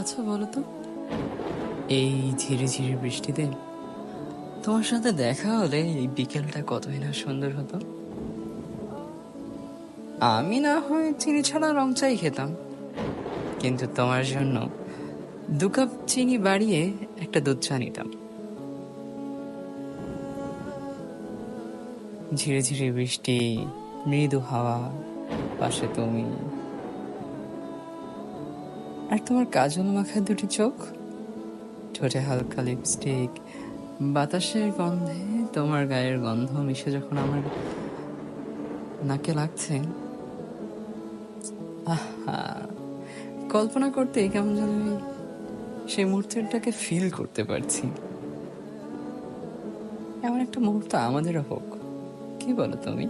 আচ্ছা বলো তো। এই ঝিরি ঝিরি বৃষ্টিতে তোমার সাথে দেখা হলে এই বিকেলটা কতই না সুন্দর হতো। আমি না হয় চিনি ছাড়া রং চাই খেতাম, কিন্তু তোমার জন্য দু কাপ চিনি বাড়িয়ে একটা দুধ চা নিতাম। ঝিরে ঝিরে বৃষ্টি, মৃদু হাওয়া, পাশে তুমি আর তোমার কাজল মাখা দুটি চোখ? ঠোঁটে হালকা লিপস্টিক বাতাসের গন্ধে তোমার গায়ের গন্ধ মিশে যখন আমার নাকে লাগছে। কল্পনা করতে কেমন যেন আমি সেই মুহূর্তটাকে ফিল করতে পারছি। এমন একটা মুহূর্ত আমাদেরও হোক, কি বলো তুমি?